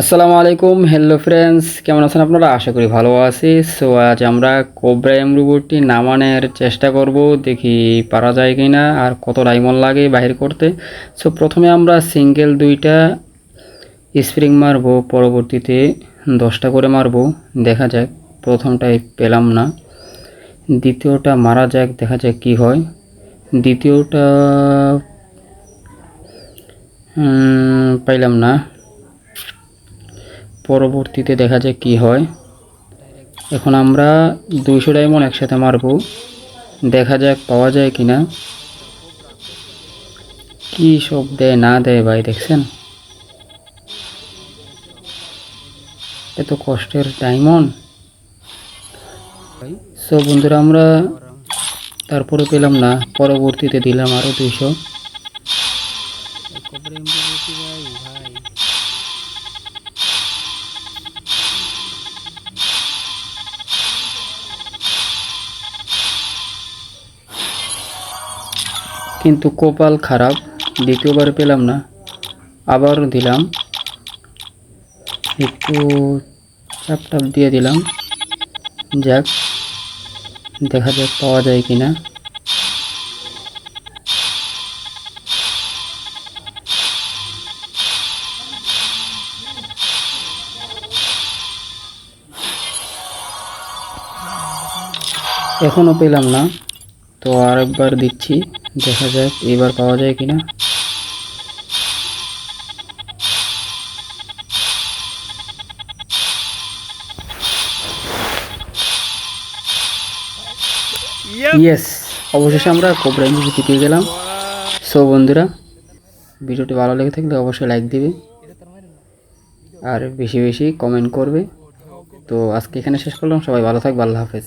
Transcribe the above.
আসসালামু আলাইকুম hello friends কেমন আছেন আপনারা? আশা করি ভালো আছি। সো আজ আমরা কোবরা এম রোবটটি নামানোর চেষ্টা করব, দেখি পারা যায় কি না আর কত ডায়মন্ড লাগে বাহির করতে। সো প্রথমে আমরা সিঙ্গেল দুইটা স্প্রিং মারবো, পরবর্তীতে দশটা করে মারবো, দেখা যাক প্রথমটাই পেলাম না। দ্বিতীয়টা মারা যাক, দেখা যাক কি হয়। দ্বিতীয়টা পাইলাম না। পরবর্তীতে দেখা যাক কি হয়। এখন আমরা দুইশো ডায়মন্ড একসাথে মারবো। দেখা যাক পাওয়া যায় কি না কি সব দেয়, না দেয় ভাই, দেখছেন? এত কষ্টের ডায়মন্ড। সো বন্ধুরা, আমরা তারপরে পেলাম না। পরবর্তীতে দিলাম আরও দুইশো। কিন্তু কপাল খারাপ, দ্বিতীয়বার পেলাম না। আবার দিলাম। একটু চাপ টাপ দিয়ে দিলাম। যাক, দেখা যাক পাওয়া যায় কি না এখনও পেলাম না। তো আরেকবার দিচ্ছি দেখা যাক এবার পাওয়া যায় কিনা। ইয়েস অবশেষে আমরা কোবরা ইঞ্জি পেয়ে গেলাম। সো বন্ধুরা ভিডিওটি ভালো লেগে থাকলে অবশ্যই লাইক দিবে। আর বেশি বেশি কমেন্ট করবে। তো আজকে এখানে শেষ করলাম। সবাই ভালো থাকবে। আল্লাহ হাফেজ।